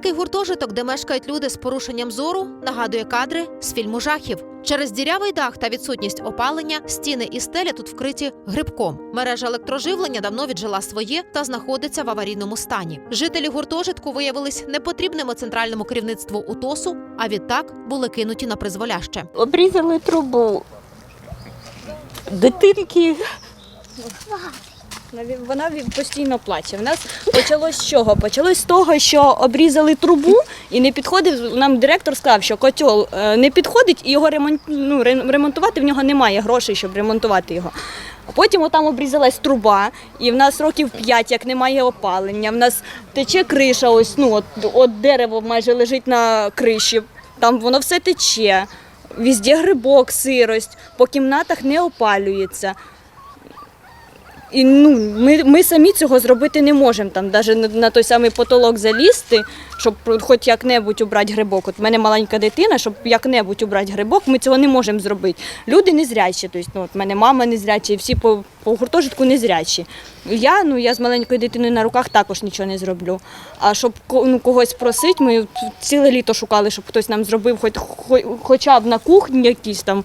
Міський гуртожиток, де мешкають люди з порушенням зору, нагадує кадри з фільму жахів. Через дірявий дах та відсутність опалення стіни і стеля тут вкриті грибком. Мережа електроживлення давно віджила своє та знаходиться в аварійному стані. Жителі гуртожитку виявились непотрібними центральному керівництву УТОСу, а відтак були кинуті на призволяще. обрізали трубу. Дитинки. Вона постійно плаче. В нас почалось з чого? Почалось з того, що обрізали трубу і не підходив. Нам директор сказав, що котел е, не підходить і його ремонт, ну, ремонтувати в нього немає грошей, щоб ремонтувати його. Потім отам обрізалась труба, і в нас років 5, як немає опалення. В нас тече криша, ось ну от, от дерево майже лежить на криші. Там воно все тече. Візде грибок, сирость, по кімнатах не опалюється. І ну, ми, ми самі цього зробити не можемо. Там навіть на, той самий потолок залізти, щоб хоч як-небудь убрати грибок. От в мене маленька дитина, щоб як-небудь убрати грибок, ми цього не можемо зробити. Люди незрячі, тобто, ну, от мене мама незряча, і всі по, по гуртожитку незрячі. Я, ну, я з маленькою дитиною на руках також нічого не зроблю. А щоб ну, когось просити, ми ціле літо шукали, щоб хтось нам зробив хоч, хоч, хоча б на кухні якісь там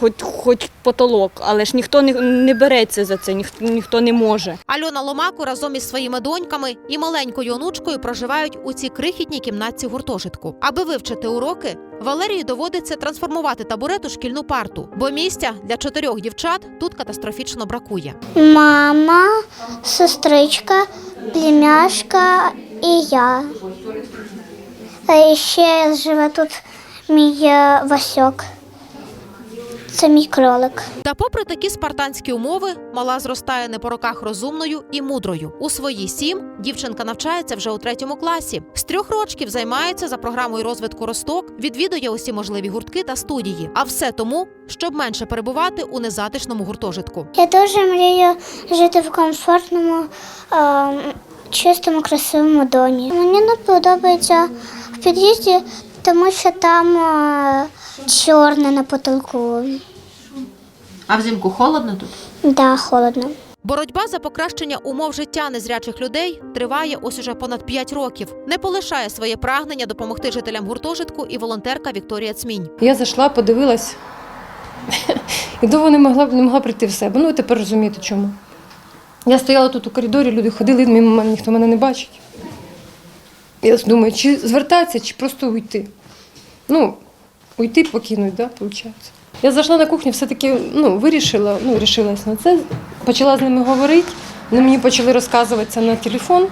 хоч, хоч потолок, але ж ніхто не, не береться за це, ніхто, ніхто не може. Альона Ломаку разом із своїми доньками і маленькою онучкою проживають у цій крихітній кімнатці гуртожитку. Аби вивчити уроки, Валерії доводиться трансформувати табурет у шкільну парту, бо місця для чотирьох дівчат тут катастрофічно бракує. Мама, сестричка, племяшка і я. А ще живе тут мій е, Васьок. Це мій кролик. Та, попри такі спартанські умови, мала зростає не по роках розумною і мудрою. У свої сім дівчинка навчається вже у третьому класі. З трьох рочків займається за програмою розвитку росток, відвідує усі можливі гуртки та студії. А все тому, щоб менше перебувати у незатишному гуртожитку. Я дуже мрію жити в комфортному, е, чистому, красивому домі. Мені не подобається в під'їзді, тому що там е, чорне на потолку. А взимку холодно тут. Да, холодно. Боротьба за покращення умов життя незрячих людей триває ось уже понад 5 років. Не полишає своє прагнення допомогти жителям гуртожитку і волонтерка Вікторія Цмінь. Я зайшла, подивилась і довго не могла, не могла прийти в себе. Ну, ви тепер розумієте чому. Я стояла тут у коридорі, люди ходили мимо мене, ніхто мене не бачить. Я думаю, чи звертатися, чи просто уйти. Ну, уйти, покинуть, да, виходить. Я зайшла на кухню, все-таки ну, вирішила, ну, рішилась на це. Почала з ними говорити, вони мені почали розказувати це на телефон.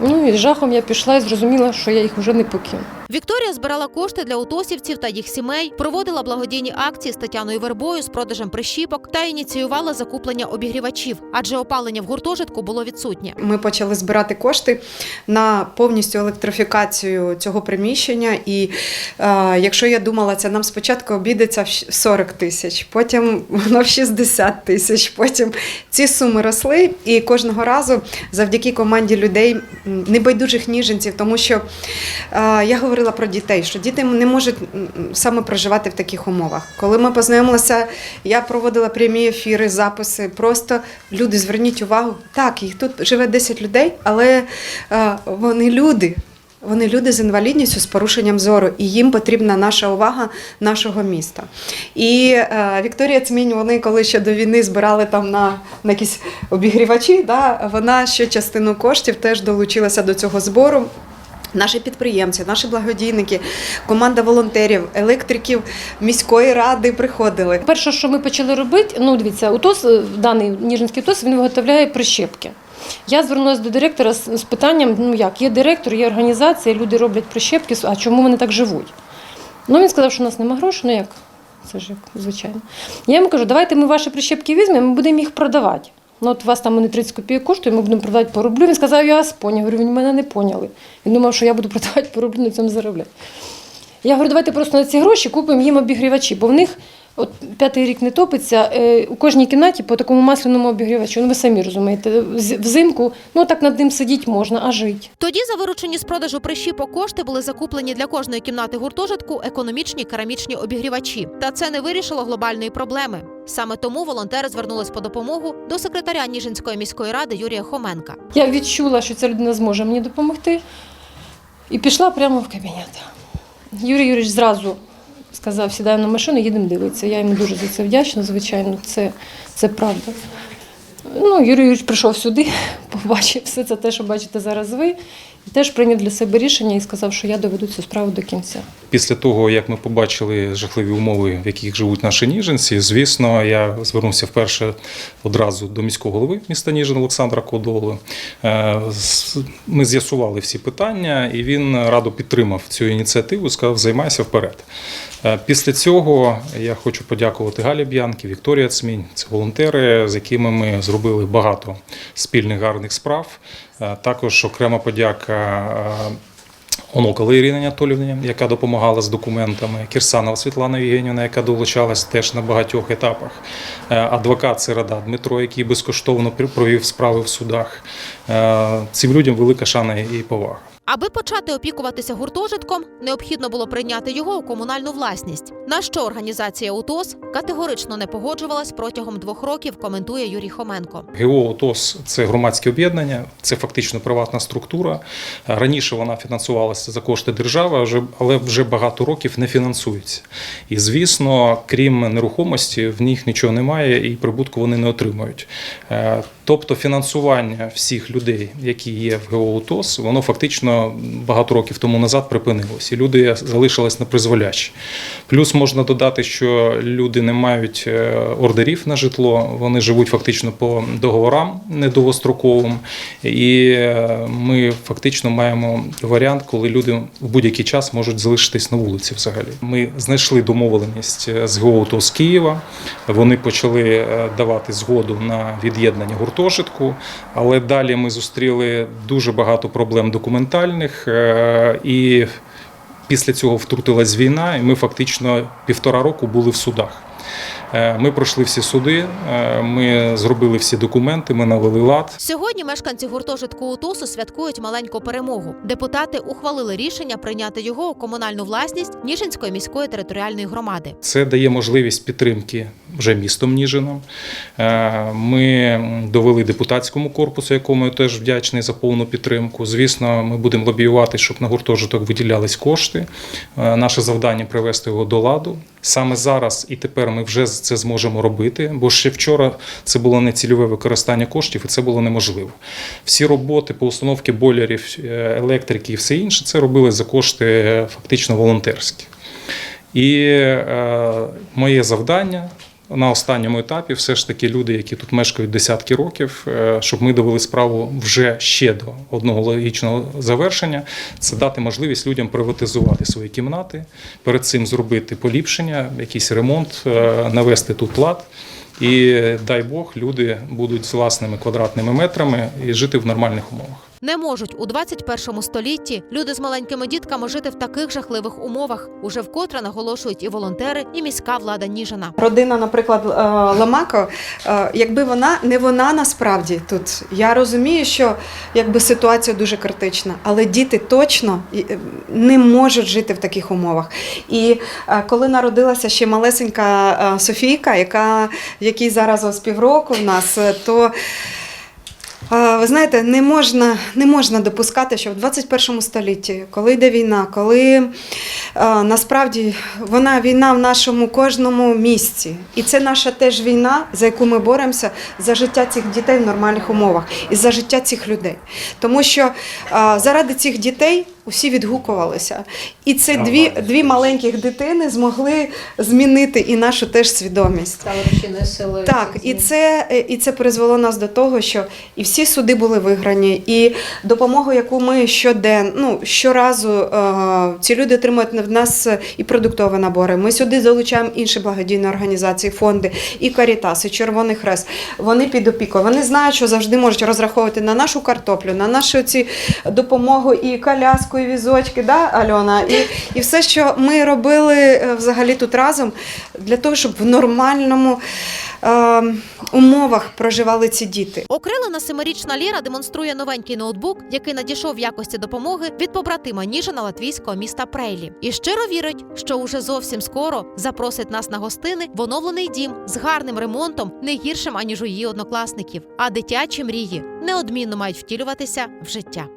Ну і з жахом я пішла і зрозуміла, що я їх вже не покину. Вікторія збирала кошти для утосівців та їх сімей, проводила благодійні акції з Тетяною Вербою з продажем прищіпок та ініціювала закуплення обігрівачів, адже опалення в гуртожитку було відсутнє. Ми почали збирати кошти на повністю електрифікацію цього приміщення. І е, якщо я думала, це нам спочатку обійдеться в щ- 40 тисяч, потім воно в 60 тисяч. Потім ці суми росли. І кожного разу завдяки команді людей, небайдужих ніженців, тому що я говорила про дітей, що діти не можуть саме проживати в таких умовах. Коли ми познайомилися, я проводила прямі ефіри, записи. Просто люди, зверніть увагу, так, їх тут живе 10 людей, але вони люди. Вони люди з інвалідністю, з порушенням зору, і їм потрібна наша увага нашого міста. І е, Вікторія Цмінь, вони коли ще до війни збирали там на, на якісь обігрівачі, да, вона ще частину коштів теж долучилася до цього збору. Наші підприємці, наші благодійники, команда волонтерів, електриків міської ради приходили. Перше, що ми почали робити, ну дивіться, УТОС, е, даний Ніжинський УТОС, він виготовляє прищепки. Я звернулася до директора з, питанням: ну як, є директор, є організація, люди роблять прищепки, а чому вони так живуть? Ну він сказав, що у нас немає грошей, ну як? Це ж як звичайно. Я йому кажу, давайте ми ваші прищепки візьмемо, ми будемо їх продавати. Ну, от у вас там вони 30 копійок коштують, ми будемо продавати по рублю. Він сказав, я вас. Говорю, він мене не поняли. Він думав, що я буду продавати по рублю, на цьому заробляти. Я говорю, давайте просто на ці гроші купимо їм обігрівачі, бо в них от п'ятий рік не топиться. Е, у кожній кімнаті по такому масляному обігрівачу. Ну ви самі розумієте, взимку ну так над ним сидіти можна, а жити. Тоді за виручені з продажу прищіпок кошти були закуплені для кожної кімнати гуртожитку економічні керамічні обігрівачі. Та це не вирішило глобальної проблеми. Саме тому волонтери звернулись по допомогу до секретаря Ніжинської міської ради Юрія Хоменка. Я відчула, що ця людина зможе мені допомогти. І пішла прямо в кабінет. Юрій Юрійович зразу сказав, сідаємо на машину, їдемо дивитися. Я йому дуже за це вдячна, звичайно, це, це правда. Ну, Юрій Юрійович прийшов сюди, побачив все це те, що бачите зараз ви, і теж прийняв для себе рішення і сказав, що я доведу цю справу до кінця. Після того, як ми побачили жахливі умови, в яких живуть наші ніженці, звісно, я звернувся вперше одразу до міського голови міста Ніжин Олександра Кодоли. Е, Ми з'ясували всі питання, і він радо підтримав цю ініціативу, сказав, займайся вперед. Е, Після цього я хочу подякувати Галі Б'янки, Вікторія Цмінь. Це волонтери, з якими ми зробили багато спільних гарних справ. Е, Також окрема подяка. Онукали Онокова Ірина Анатолівна, яка допомагала з документами, Кірсанова Світлана Євгенівна, яка долучалась теж на багатьох етапах, Е, адвокат Сирада Дмитро, який безкоштовно пр- провів справи в судах. Е, Цим людям велика шана і повага. Аби почати опікуватися гуртожитком, необхідно було прийняти його у комунальну власність. На що організація УТОС категорично не погоджувалась протягом двох років, коментує Юрій Хоменко. ГО ОТОС це громадське об'єднання, це фактично приватна структура. Раніше вона фінансувалася за кошти держави, але вже багато років не фінансується. І звісно, крім нерухомості, в них нічого немає і прибутку вони не отримують. Е, Тобто фінансування всіх людей, які є в ГО ОТОС, воно фактично багато років тому назад припинилось, і люди залишились на призволяще. Плюс можна додати, що люди не мають е, ордерів на житло, вони живуть фактично по договорам недовгостроковим. І е, ми фактично маємо варіант, коли люди в будь-який час можуть залишитись на вулиці взагалі. Ми знайшли домовленість е, з ГО «ТОС Києва. Вони почали давати згоду на від'єднання гуртожитку, але далі ми зустріли дуже багато проблем документальних е, і Після цього втрутилась війна, і ми фактично півтора року були в судах. Е, Ми пройшли всі суди, е, ми зробили всі документи, ми навели лад. Сьогодні мешканці гуртожитку УТОСу святкують маленьку перемогу. Депутати ухвалили рішення прийняти його у комунальну власність Ніжинської міської територіальної громади. Це дає можливість підтримки вже містом Ніжином. Е, Ми довели депутатському корпусу, якому я теж вдячний за повну підтримку. Звісно, ми будемо лобіювати, щоб на гуртожиток виділялись кошти. Наше завдання привести його до ладу. Саме зараз і тепер ми вже це зможемо робити, бо ще вчора це було не цільове використання коштів, і це було неможливо. Всі роботи по установці бойлерів, е, електрики і все інше це робили за кошти е, фактично волонтерські. І е, моє завдання на останньому етапі, все ж таки, люди, які тут мешкають десятки років, е, щоб ми довели справу вже ще до одного логічного завершення, це дати можливість людям приватизувати свої кімнати, перед цим зробити поліпшення, якийсь ремонт, е, навести тут лад. І дай Бог, люди будуть з власними квадратними метрами і жити в нормальних умовах. Не можуть у 21 столітті люди з маленькими дітками жити в таких жахливих умовах. Уже вкотре наголошують і волонтери, і міська влада Ніжина. Родина, наприклад, е, Ламако, е, якби вона не вона насправді тут. Я розумію, що якби ситуація дуже критична, але діти точно е, не можуть жити в таких умовах. І коли народилася ще малесенька Софійка, яка якій зараз ось півроку в нас, то. Ви знаєте, не можна, не можна допускати, що в 21 столітті, коли йде війна, коли насправді вона війна в нашому кожному місці, і це наша теж війна, за яку ми боремося за життя цих дітей в нормальних умовах і за життя цих людей. Тому що заради цих дітей усі відгукувалися. І це дві, дві маленьких дитини змогли змінити і нашу теж свідомість. Так, і це, е, і це призвело нас до того, що і всі суди були виграні, і допомогу, яку ми щоденно, ну щоразу е, ці люди отримують в нас і продуктові набори. Ми сюди залучаємо інші благодійні організації, фонди, і Карітас, і Червоний Хрест. Вони під опікою. Вони знають, що завжди можуть розраховувати на нашу картоплю, на нашу ці допомогу і коляску, і візочки, да, Альона, і, і все, що ми робили е, взагалі тут разом для того, щоб в нормальному е, умовах проживали ці діти. Окрилена семирічна Лєра демонструє новенький ноутбук, який надійшов в якості допомоги від побратима Ніжина латвійського міста Прейлі. І щиро вірить, що уже зовсім скоро запросить нас на гостини в оновлений дім з гарним ремонтом, не гіршим аніж у її однокласників. А дитячі мрії неодмінно мають втілюватися в життя.